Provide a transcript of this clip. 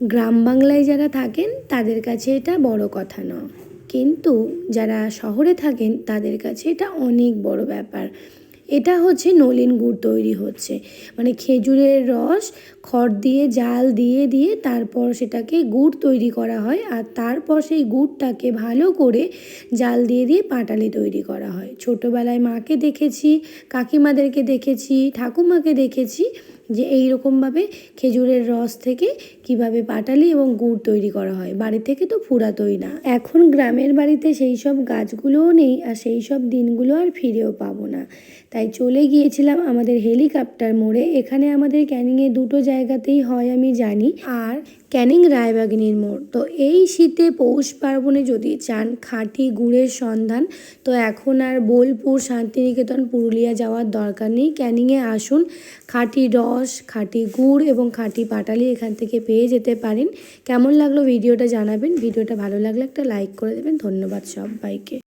গ্রাম বাংলায় যারা থাকেন, তাদের কাছে এটা বড় কথা নয়। কিন্তু যারা শহরে থাকেন, তাদের কাছে এটা অনেক বড় ব্যাপার। এটা হচ্ছে নলিন গুড় তৈরি হচ্ছে। মানে খেজুরের রস, খড় দিয়ে, জাল দিয়ে দিয়ে তারপর সেটাকে গুড় তৈরি করা হয় আর তারপর সেই গুড়টাকে ভালো করে জাল দিয়ে দিয়ে পাটালি তৈরি করা হয়। ছোটোবেলায় মাকে দেখেছি, কাকিমাদেরকে দেখেছি, ঠাকুমাকে দেখেছি যে এই রকমভাবে খেজুরের রস থেকে কীভাবে পাটালি এবং গুড় তৈরি করা হয়। বাড়ি থেকে তো ফুরাতোই না। এখন গ্রামের বাড়িতে সেই সব গাছগুলোও নেই আর সেই সব দিনগুলো আর ফিরেও পাবো না। তাই চলে গিয়েছিলাম আমাদের হেলিকপ্টার মোড়ে। এখানে আমাদের ক্যানিংয়ে দুটো জায়গাতেই হয় আমি জানি। আর ক্যানিং রায়বাগিনীর মোড়। তো এই শীতে পৌষ পার্বণে যদি চান খাঁটি গুড়ের সন্ধান, তো এখন আর বোলপুর, শান্তিনিকেতন, পুরুলিয়া যাওয়ার দরকার নেই। ক্যানিংয়ে আসুন, খাঁটি রস, খাঁটি গুড় এবং খাঁটি পাটালি এখান থেকে পেয়ে যেতে পারেন। কেমন লাগল ভিডিওটা জানাবেন। ভিডিওটা ভালো লাগলে একটা লাইক করে দেবেন। ধন্যবাদ সবাইকে।